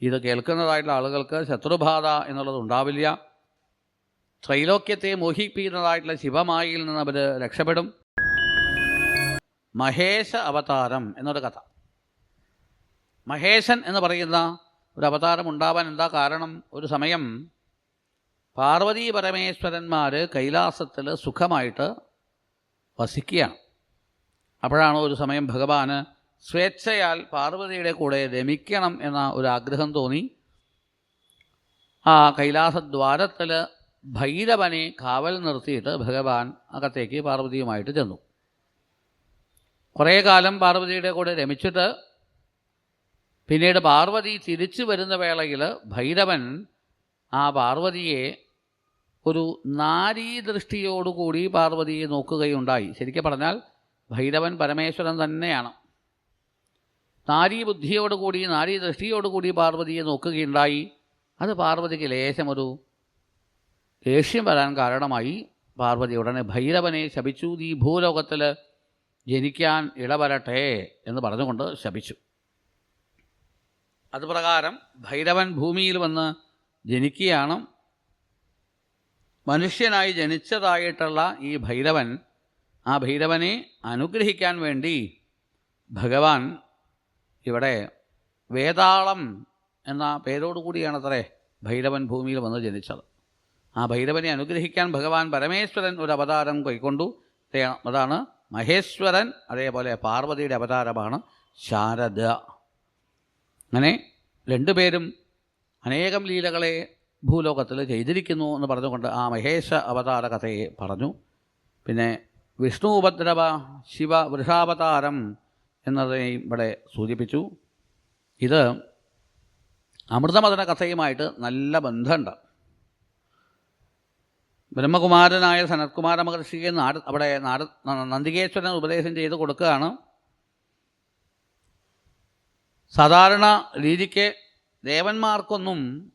ഇത് കേൾക്കുന്നതായിട്ടുള്ള ആളുകൾക്ക് ശത്രുബാധ എന്നുള്ളത് ഉണ്ടാവില്ല. ത്രൈലോക്യത്തെ മോഹിപ്പിക്കുന്നതായിട്ടുള്ള ശിവമായിൽ നിന്ന് അവർ രക്ഷപ്പെടും. മഹേശ അവതാരം എന്നൊരു കഥ. മഹേശൻ എന്ന് പറയുന്ന ഒരു അവതാരം ഉണ്ടാവാൻ എന്താ കാരണം? ഒരു സമയം പാർവതി പരമേശ്വരന്മാർ കൈലാസത്തിൽ സുഖമായിട്ട് വസിക്കുകയാണ്. അപ്പോഴാണ് ഒരു സമയം ഭഗവാന് സ്വേച്ഛയാൽ പാർവതിയുടെ കൂടെ രമിക്കണം എന്ന ഒരു ആഗ്രഹം തോന്നി. ആ കൈലാസദ്വാരത്തിൽ ഭൈരവനെ കാവൽ നിർത്തിയിട്ട് ഭഗവാൻ അകത്തേക്ക് പാർവതിയുമായിട്ട് ചെന്നു. കുറേ കാലം പാർവതിയുടെ കൂടെ രമിച്ചിട്ട് പിന്നീട് പാർവതി തിരിച്ചു വരുന്ന വേളയിൽ ഭൈരവൻ ആ പാർവതിയെ ഒരു നാരീദൃഷ്ടിയോടുകൂടി പാർവതിയെ നോക്കുകയുണ്ടായി. ശരിക്കും പറഞ്ഞാൽ ഭൈരവൻ പരമേശ്വരൻ തന്നെയാണ്. നാരീബുദ്ധിയോടുകൂടി നാരീദൃഷ്ടിയോടുകൂടി പാർവതിയെ നോക്കുകയുണ്ടായി. അത് പാർവതിക്ക് ലേശമൊരു ദേഷ്യം വരാൻ കാരണമായി. പാർവതി ഉടനെ ഭൈരവനെ ശപിച്ചു. ഈ ഭൂലോകത്തിൽ ജനിക്കാൻ ഇടവരട്ടെ എന്ന് പറഞ്ഞുകൊണ്ട് ശപിച്ചു. അതുപ്രകാരം ഭൈരവൻ ഭൂമിയിൽ വന്ന് ജനിക്കുകയാണ്. മനുഷ്യനായി ജനിച്ചതായിട്ടുള്ള ഈ ഭൈരവൻ ആ ഭൈരവനെ അനുഗ്രഹിക്കാൻ വേണ്ടി ഭഗവാൻ ഇവിടെ വേതാളം എന്ന പേരോടുകൂടിയാണത്രേ ഭൈരവൻ ഭൂമിയിൽ വന്ന് ജനിച്ചത്. ആ ഭൈരവനെ അനുഗ്രഹിക്കാൻ ഭഗവാൻ പരമേശ്വരൻ ഒരു അവതാരം കൈക്കൊണ്ടു. അതാണ് മഹേശ്വരൻ അതേപോലെ പാർവതിയുടെ അവതാരമാണ് ശാരദ. അങ്ങനെ രണ്ടുപേരും അനേകം ലീലകളെ ഭൂലോകത്തിൽ ചെയ്തിരിക്കുന്നു എന്ന് പറഞ്ഞുകൊണ്ട് ആ മഹേശ അവതാര കഥയെ പറഞ്ഞു. പിന്നെ വിഷ്ണു ഉപദ്രവ ശിവ വൃഷാവതാരം എന്നതിനെ ഇവിടെ സൂചിപ്പിച്ചു. ഇത് അമൃതമതന കഥയുമായിട്ട് നല്ല ബന്ധമുണ്ട്. ബ്രഹ്മകുമാരനായ സനത്കുമാര മഹർഷിയെ നാട് അവിടെ നാട് നന്ദികേശ്വരൻ ഉപദേശം ചെയ്ത് കൊടുക്കുകയാണ്. സാധാരണ രീതിക്ക് ദേവന്മാർക്കൊന്നും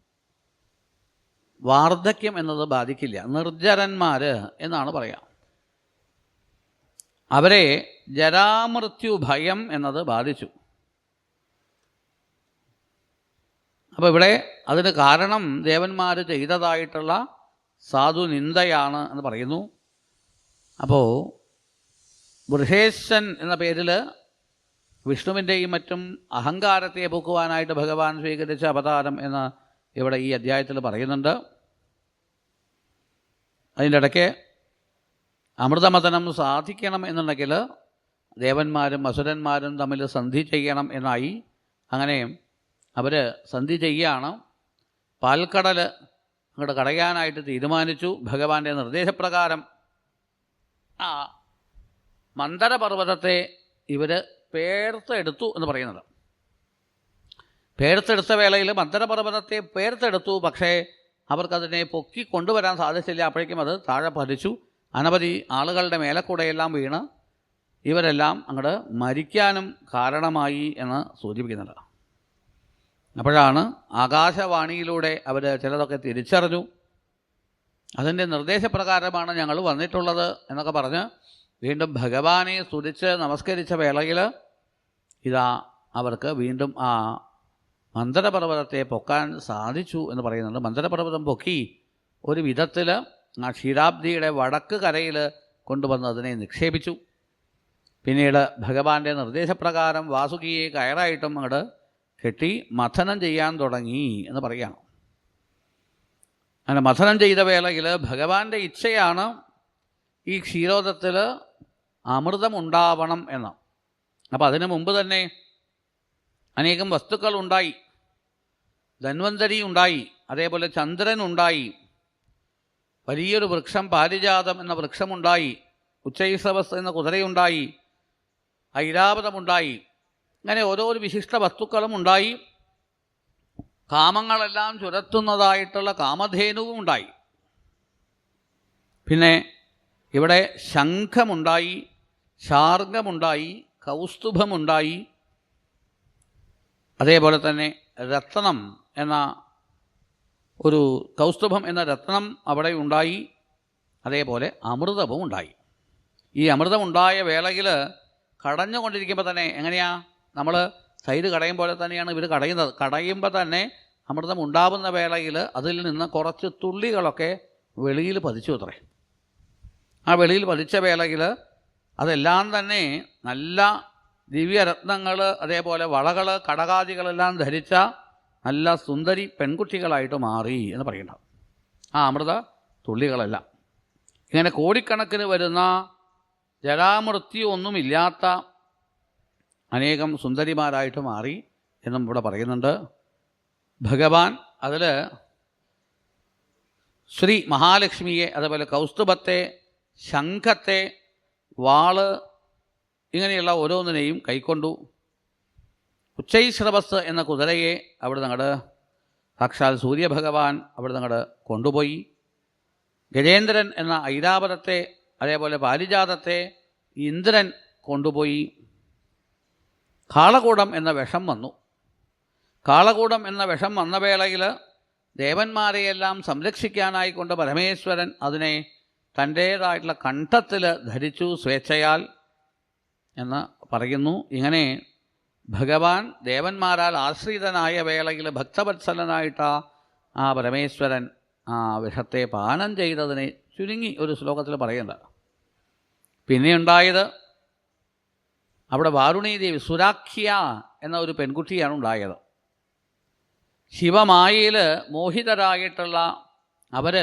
വാർദ്ധക്യം എന്നത് ബാധിക്കില്ല. നിർജരന്മാർ എന്നാണ് പറയാം. അവരെ ജരാമൃത്യു ഭയം എന്നത് ബാധിച്ചു. അപ്പോൾ ഇവിടെ അതിന് കാരണം ദേവന്മാർ ചെയ്തതായിട്ടുള്ള സാധു നിന്ദയാണ് എന്ന് പറയുന്നു. അപ്പോൾ ബൃഹേശൻ എന്ന പേരിൽ വിഷ്ണുവിന്റെയും മറ്റും അഹങ്കാരത്തെ പൂക്കുവാനായിട്ട് ഭഗവാൻ സ്വീകരിച്ച അവതാരം എന്ന് ഇവിടെ ഈ അധ്യായത്തിൽ പറയുന്നുണ്ട്. അതിന്റെ ഇടയ്ക്ക് അമൃതമതനം സാധിക്കണം എന്നുണ്ടെങ്കിൽ ദേവന്മാരും അസുരന്മാരും തമ്മിൽ സന്ധി ചെയ്യണം എന്നായി അങ്ങനെ അവർ സന്ധി ചെയ്യുകയാണ്. പാൽക്കടൽ അങ്ങോട്ട് കടയാനായിട്ട് തീരുമാനിച്ചു. ഭഗവാന്റെ നിർദ്ദേശപ്രകാരം ആ മന്ദരപർവതത്തെ ഇവർ പേർത്തെടുത്തു എന്ന് പറയുന്നത്. പേർത്തെടുത്ത വേളയിൽ മന്ദരപർവതത്തെ പേർത്തെടുത്തു. പക്ഷേ അവർക്കതിനെ പൊക്കി കൊണ്ടുവരാൻ സാധിച്ചില്ല. അപ്പോഴേക്കും അത് താഴെ പതിച്ചു. അനവധി ആളുകളുടെ മേലക്കൂടെയെല്ലാം വീണ് ഇവരെല്ലാം അങ്ങോട്ട് മരിക്കാനും കാരണമായി എന്ന് സൂചിപ്പിക്കുന്നുണ്ട്. അപ്പോഴാണ് ആകാശവാണിയിലൂടെ അവർ ചിലതൊക്കെ തിരിച്ചറിഞ്ഞു. അതിന്റെ നിർദ്ദേശപ്രകാരമാണ് ഞങ്ങൾ വന്നിട്ടുള്ളത് എന്നൊക്കെ പറഞ്ഞ് വീണ്ടും ഭഗവാനെ സ്തുതിച്ച് നമസ്കരിച്ച വേളയിൽ ഇതാ അവർക്ക് വീണ്ടും ആ മന്ദരപർവതത്തെ പൊക്കാൻ സാധിച്ചു എന്ന് പറയുന്നുണ്ട്. മന്ദരപർവതം പൊക്കി ഒരു വിധത്തിൽ ആ ക്ഷീരാബ്ദിയുടെ വടക്ക് കരയിൽ കൊണ്ടുവന്ന് അതിനെ നിക്ഷേപിച്ചു. പിന്നീട് ഭഗവാന്റെ നിർദ്ദേശപ്രകാരം വാസുകിയെ കയറായിട്ടും അങ്ങോട്ട് കെട്ടി മഥനം ചെയ്യാൻ തുടങ്ങി എന്ന് പറയുകയാണ്. അങ്ങനെ മഥനം ചെയ്ത വേളയിൽ ഭഗവാന്റെ ഇച്ഛയാണ് ഈ ക്ഷീരോദത്തിൽ അമൃതമുണ്ടാവണം എന്ന്. അപ്പോൾ അതിനു മുമ്പ് തന്നെ അനേകം വസ്തുക്കൾ ഉണ്ടായി ധന്വന്തരി ഉണ്ടായി അതേപോലെ ചന്ദ്രൻ ഉണ്ടായി വലിയൊരു വൃക്ഷം പാരിജാതം എന്ന വൃക്ഷമുണ്ടായി ഉച്ചൈസവസ് എന്ന കുതിരയുണ്ടായി ഐരാവതമുണ്ടായി. അങ്ങനെ ഓരോ വിശിഷ്ട വസ്തുക്കളും ഉണ്ടായി. കാമങ്ങളെല്ലാം ചുരത്തുന്നതായിട്ടുള്ള കാമധേനുവും ഉണ്ടായി. പിന്നെ ഇവിടെ ശംഖമുണ്ടായി ശാർഗമുണ്ടായി കൗസ്തുഭമുണ്ടായി. അതേപോലെ തന്നെ രത്നം എന്ന ഒരു കൗസ്തുഭം എന്ന രത്നം അവിടെ ഉണ്ടായി. അതേപോലെ അമൃതവും ഉണ്ടായി ഈ അമൃതമുണ്ടായ വേളയിൽ കടഞ്ഞുകൊണ്ടിരിക്കുമ്പോൾ തന്നെ എങ്ങനെയാ? നമ്മൾ തൈര് കടയും പോലെ തന്നെയാണ് ഇവർ കടയുന്നത്. കടയുമ്പോൾ തന്നെ അമൃതം ഉണ്ടാവുന്ന വേളയിൽ അതിൽ നിന്ന് കുറച്ച് തുള്ളികളൊക്കെ വെളിയിൽ പതിച്ചു അത്രേ. ആ വെളിയിൽ പതിച്ച വേളയിൽ അതെല്ലാം തന്നെ നല്ല ദിവ്യരത്നങ്ങൾ അതേപോലെ വളകൾ കടകാദികളെല്ലാം ധരിച്ച നല്ല സുന്ദരി പെൺകുട്ടികളായിട്ട് മാറി എന്ന് പറയുന്നുണ്ട്. ആ അമൃത തുള്ളികളെല്ലാം. ഇങ്ങനെ കോടിക്കണക്കിന് വരുന്ന ജരാമൃത്യു ഒന്നുമില്ലാത്ത അനേകം സുന്ദരിമാരായിട്ട് മാറി എന്നും ഇവിടെ പറയുന്നുണ്ട്. ഭഗവാൻ അതിൽ ശ്രീ മഹാലക്ഷ്മിയെ അതുപോലെ കൗസ്തുഭത്തെ ശംഖത്തെ വാൾ ഇങ്ങനെയുള്ള ഓരോന്നിനെയും കൈക്കൊണ്ടു. ഉച്ചൈശ്രവസ് എന്ന കുതിരയെ അവിടെ നിങ്ങളുടെ സാക്ഷാൽ സൂര്യഭഗവാൻ അവിടെ നിങ്ങളുടെ കൊണ്ടുപോയി. ഗജേന്ദ്രൻ എന്ന ഐരാവതത്തെ അതേപോലെ പാരിജാതത്തെ ഇന്ദ്രൻ കൊണ്ടുപോയി. കാളകൂടം എന്ന വിഷം വന്നു. കാളകൂടം എന്ന വിഷം വന്ന വേളയിൽ ദേവന്മാരെയെല്ലാം സംരക്ഷിക്കാനായിക്കൊണ്ട് പരമേശ്വരൻ അതിനെ തന്റേതായിട്ടുള്ള കണ്ഠത്തിൽ ധരിച്ചു സ്വേച്ഛയാൽ എന്ന് പറയുന്നു. ഇങ്ങനെ ഭഗവാൻ ദേവന്മാരാൽ ആശ്രിതനായ വേളയിൽ ഭക്തവത്സലനായിട്ട് ആ പരമേശ്വരൻ ആ വിഷത്തെ പാനം ചെയ്തതിനെ ചുരുങ്ങി ഒരു ശ്ലോകത്തിൽ പറയുന്നുണ്ട് പിന്നെ ഉണ്ടായത് അവിടെ വാരുണീദേവി സുരാഖ്യ എന്ന ഒരു പെൺകുട്ടിയാണ് ഉണ്ടായത്. ശിവമായയിൽ മോഹിതരായിട്ടുള്ള അവർ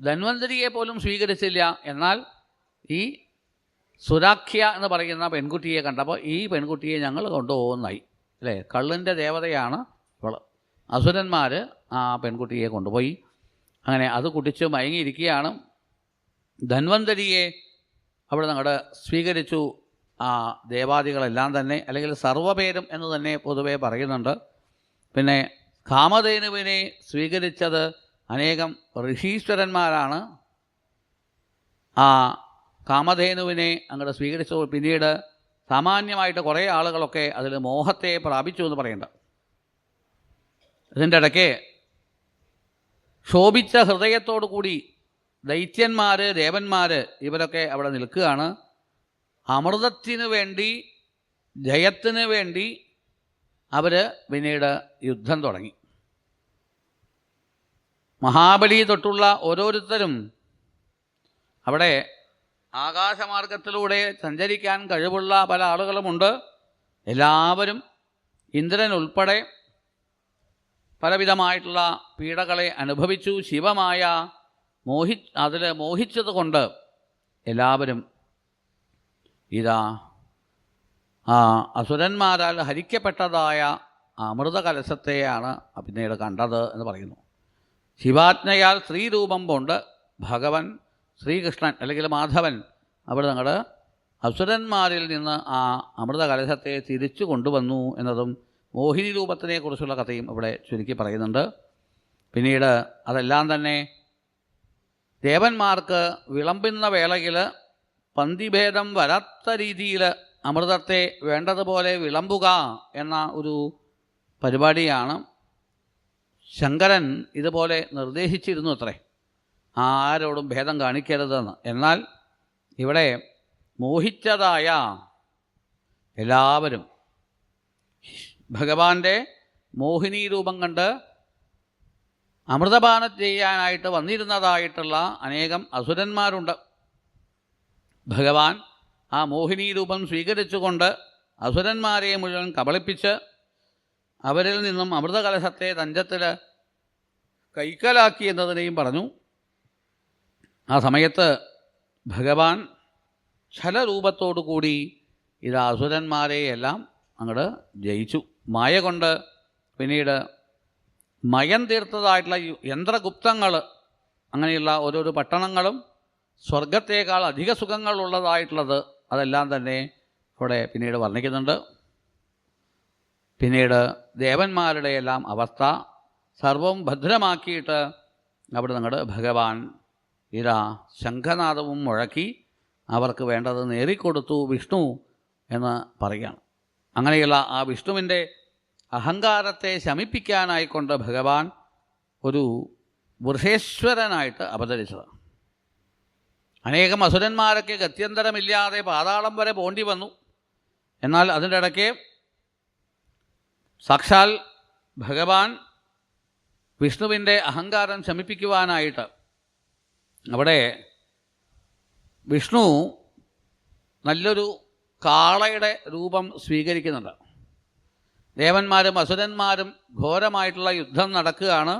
ധന്വന്തരിയെ പോലും സ്വീകരിച്ചില്ല. എന്നാൽ ഈ സുരാഖ്യ എന്ന് പറയുന്ന പെൺകുട്ടിയെ കണ്ടപ്പോൾ ഈ പെൺകുട്ടിയെ ഞങ്ങൾ കൊണ്ടുപോകുന്നായി അല്ലേ? കള്ളിന്റെ ദേവതയാണ് ഇവൾ അസുരന്മാർ ആ പെൺകുട്ടിയെ കൊണ്ടുപോയി. അങ്ങനെ അത് കുടിച്ച് മയങ്ങിയിരിക്കുകയാണ്. ധന്വന്തരിയെ അവിടെ നിങ്ങളുടെ സ്വീകരിച്ചു. ആ ദേവാദികളെല്ലാം തന്നെ അല്ലെങ്കിൽ സർവപേരും എന്ന് തന്നെ പൊതുവേ പറയുന്നുണ്ട്. പിന്നെ കാമധേനുവിനെ സ്വീകരിച്ചത് അനേകം ഋഷീശ്വരന്മാരാണ്. ആ കാമധേനുവിനെ അങ്ങോട്ട് സ്വീകരിച്ചു. പിന്നീട് സാമാന്യമായിട്ട് കുറേ ആളുകളൊക്കെ അതിൽ മോഹത്തെ പ്രാപിച്ചു എന്ന് പറയുന്നുണ്ട്. ഇതിന്റെ ഇടയ്ക്ക് ശോഭിച്ച ഹൃദയത്തോടു കൂടി ദൈത്യന്മാർ ദേവന്മാർ ഇവരൊക്കെ അവിടെ നിൽക്കുകയാണ്. അമൃതത്തിന് വേണ്ടി ജയത്തിന് വേണ്ടി അവർ പിന്നീട് യുദ്ധം തുടങ്ങി. മഹാബലി തൊട്ടുള്ള ഓരോരുത്തരും അവിടെ ആകാശമാർഗത്തിലൂടെ സഞ്ചരിക്കാൻ കഴിവുള്ള പല ആളുകളുമുണ്ട്. എല്ലാവരും ഇന്ദ്രൻ ഉൾപ്പെടെ പലവിധമായിട്ടുള്ള പീഡകളെ അനുഭവിച്ചു. ശിവമായ മോഹി അതിൽ മോഹിച്ചത് കൊണ്ട് എല്ലാവരും ഇതാ ആ അസുരന്മാരാൽ ഹരിക്കപ്പെട്ടതായ അമൃത കലശത്തെയാണ് പിന്നീട് കണ്ടത് എന്ന് പറയുന്നു. ശിവാജ്ഞയാൽ സ്ത്രീരൂപം കൊണ്ട് ഭഗവൻ ശ്രീകൃഷ്ണൻ അല്ലെങ്കിൽ മാധവൻ അവിടെ നിങ്ങൾ അസുരന്മാരിൽ നിന്ന് ആ അമൃത കലശത്തെ തിരിച്ചു കൊണ്ടുവന്നു എന്നതും മോഹിനി രൂപത്തിനെക്കുറിച്ചുള്ള കഥയും ഇവിടെ ചുരുക്കി പറയുന്നുണ്ട്. പിന്നീട് അതെല്ലാം തന്നെ ദേവന്മാർക്ക് വിളമ്പുന്ന വേളയിൽ പന്തിഭേദം വരാത്ത രീതിയിൽ അമൃതത്തെ വേണ്ടതുപോലെ വിളമ്പുക എന്ന ഒരു പരിപാടിയാണ് ശങ്കരൻ ഇതുപോലെ നിർദ്ദേശിച്ചിരുന്നു അത്രേ ആരോടും ഭേദം കാണിക്കരുതെന്ന്. എന്നാൽ ഇവിടെ മോഹിച്ചതായ എല്ലാവരും ഭഗവാന്റെ മോഹിനി രൂപം കണ്ട് അമൃതപാനം ചെയ്യാനായിട്ട് വന്നിരുന്നതായിട്ടുള്ള അനേകം അസുരന്മാരുണ്ട്. ഭഗവാൻ ആ മോഹിനി രൂപം സ്വീകരിച്ചുകൊണ്ട് അസുരന്മാരെ മുഴുവൻ കബളിപ്പിച്ച് അവരിൽ നിന്നും അമൃതകലശത്തെ തഞ്ചത്തിൽ കൈക്കലാക്കി എന്നതിനെയും പറഞ്ഞു. ആ സമയത്ത് ഭഗവാൻ ഛലരൂപത്തോടു കൂടി ഇത് അസുരന്മാരെയെല്ലാം അങ്ങോട്ട് ജയിച്ചു. മായ കൊണ്ട് പിന്നീട് മയം തീർത്തതായിട്ടുള്ള യന്ത്രഗുപ്തങ്ങൾ അങ്ങനെയുള്ള ഓരോരോ പട്ടണങ്ങളും സ്വർഗത്തേക്കാൾ അധിക സുഖങ്ങളുള്ളതായിട്ടുള്ളത് അതെല്ലാം തന്നെ ഇവിടെ പിന്നീട് വർണിക്കുന്നുണ്ട്. പിന്നീട് ദേവന്മാരുടെ എല്ലാം അവസ്ഥ സർവം ഭദ്രമാക്കിയിട്ട് അവിടെ നിങ്ങളുടെ ഭഗവാൻ ഇതാ ശംഖനാഥവും മുഴക്കി അവർക്ക് വേണ്ടത് നേറിക്കൊടുത്തു വിഷ്ണു എന്ന് പറയുകയാണ്. അങ്ങനെയുള്ള ആ വിഷ്ണുവിന്റെ അഹങ്കാരത്തെ ശമിപ്പിക്കാനായിക്കൊണ്ട് ഭഗവാൻ ഒരു വൃഷേശ്വരനായിട്ട് അവതരിച്ചത് അനേകം അസുരന്മാരൊക്കെ ഗത്യന്തരമില്ലാതെ പാതാളം വരെ പോണ്ടി വന്നു. എന്നാൽ അതിന്റെ ഇടയ്ക്ക് സാക്ഷാൽ ഭഗവാൻ വിഷ്ണുവിന്റെ അഹങ്കാരം ശമിപ്പിക്കുവാനായിട്ട് അവിടെ വിഷ്ണു നല്ലൊരു കാളയുടെ രൂപം സ്വീകരിക്കുന്നുണ്ട്. ദേവന്മാരും അസുരന്മാരും ഘോരമായിട്ടുള്ള യുദ്ധം നടക്കുകയാണ്.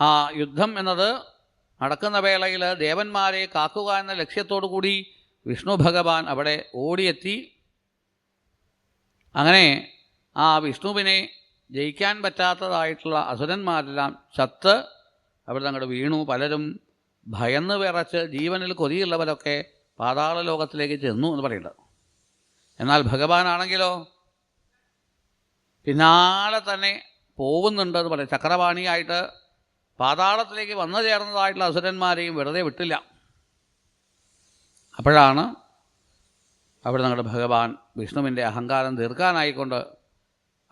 ആ യുദ്ധം എന്നത് നടക്കുന്ന വേളയിൽ ദേവന്മാരെ കാക്കുക എന്ന ലക്ഷ്യത്തോടു കൂടി വിഷ്ണു ഭഗവാൻ അവിടെ ഓടിയെത്തി. അങ്ങനെ ആ വിഷ്ണുവിനെ ജയിക്കാൻ പറ്റാത്തതായിട്ടുള്ള അസുരന്മാരെല്ലാം ചത്ത് അവിടെ അങ്ങോട്ട് വീണു. പലരും ഭയന്ന് വിറച്ച് ജീവനിൽ കൊതിയുള്ളവരൊക്കെ പാതാള ലോകത്തിലേക്ക് ചെന്നു എന്ന് പറയുന്നുണ്ട് എന്നാൽ ഭഗവാനാണെങ്കിലോ പിന്നാലെ തന്നെ പോകുന്നുണ്ട് എന്ന് പറയും. ചക്രവാണിയായിട്ട് പാതാളത്തിലേക്ക് വന്നു ചേർന്നതായിട്ടുള്ള അസുരന്മാരെയും വെറുതെ വിട്ടില്ല. അപ്പോഴാണ് അവിടെ നിങ്ങളുടെ ഭഗവാൻ വിഷ്ണുവിന്റെ അഹങ്കാരം തീർക്കാനായിക്കൊണ്ട്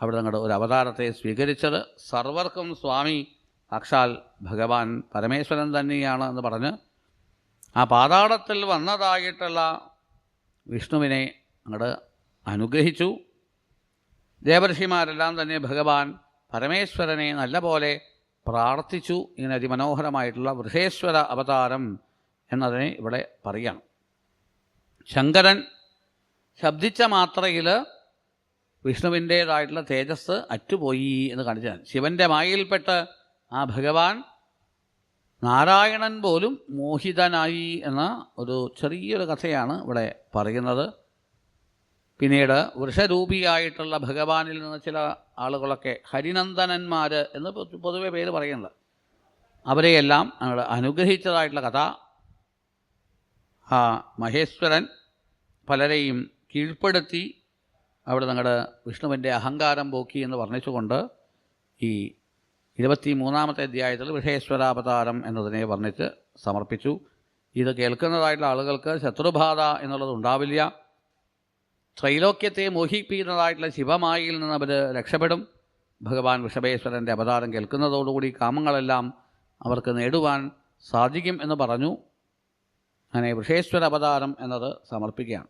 അവിടെ നിങ്ങളുടെ ഒരു അവതാരത്തെ സ്വീകരിച്ചത്. സർവർക്കും സ്വാമി അക്ഷാൽ ഭഗവാൻ പരമേശ്വരൻ തന്നെയാണ് എന്ന് പറഞ്ഞ് ആ പാതാളത്തിൽ വന്നതായിട്ടുള്ള വിഷ്ണുവിനെ അങ്ങോട്ട് അനുഗ്രഹിച്ചു. ദേവർഷിമാരെല്ലാം തന്നെ ഭഗവാൻ പരമേശ്വരനെ നല്ലപോലെ പ്രാർത്ഥിച്ചു. ഇങ്ങനെ അതിമനോഹരമായിട്ടുള്ള വൃഷേശ്വര അവതാരം എന്നതിനെ ഇവിടെ പറയണം. ശങ്കരൻ ശബ്ദിച്ച മാത്രയിൽ വിഷ്ണുവിന്റേതായിട്ടുള്ള തേജസ് അറ്റുപോയി എന്ന് കാണിച്ചാൽ ശിവന്റെ മായയിൽപ്പെട്ട് ആ ഭഗവാൻ നാരായണൻ പോലും മോഹിതനായി എന്ന ഒരു ചെറിയൊരു കഥയാണ് ഇവിടെ പറയുന്നത്. പിന്നീട് വൃഷരൂപിയായിട്ടുള്ള ഭഗവാനിൽ നിന്ന് ചില ആളുകളൊക്കെ ഹരിനന്ദനന്മാർ എന്ന് പൊതുവെ പേര് പറയുന്നത്. അവരെയെല്ലാം അനുഗ്രഹിച്ചതായിട്ടുള്ള കഥ. ആ മഹേശ്വരൻ പലരെയും കീഴ്പ്പെടുത്തി അവിടെ നിങ്ങളുടെ വിഷ്ണുവിന്റെ അഹങ്കാരം പോക്കി എന്ന് വർണിച്ചുകൊണ്ട് ഈ ഇരുപത്തി മൂന്നാമത്തെ അധ്യായത്തിൽ വിഷേശ്വരാവതാരം എന്നതിനെ വർണിച്ച് സമർപ്പിച്ചു. ഇത് കേൾക്കുന്നതായിട്ടുള്ള ആളുകൾക്ക് ശത്രുബാധ എന്നുള്ളത് ഉണ്ടാവില്ല. ത്രൈലോക്യത്തെ മോഹിപ്പിക്കുന്നതായിട്ടുള്ള ശിവമായിൽ നിന്ന് അവർ രക്ഷപ്പെടും. ഭഗവാൻ ഋഷഭേശ്വരന്റെ അവതാരം കേൾക്കുന്നതോടുകൂടി കാമങ്ങളെല്ലാം അവർക്ക് നേടുവാൻ സാധിക്കും എന്ന് പറഞ്ഞു. അങ്ങനെ വൃഷേശ്വര അവതാരം എന്നത് സമർപ്പിക്കുകയാണ്.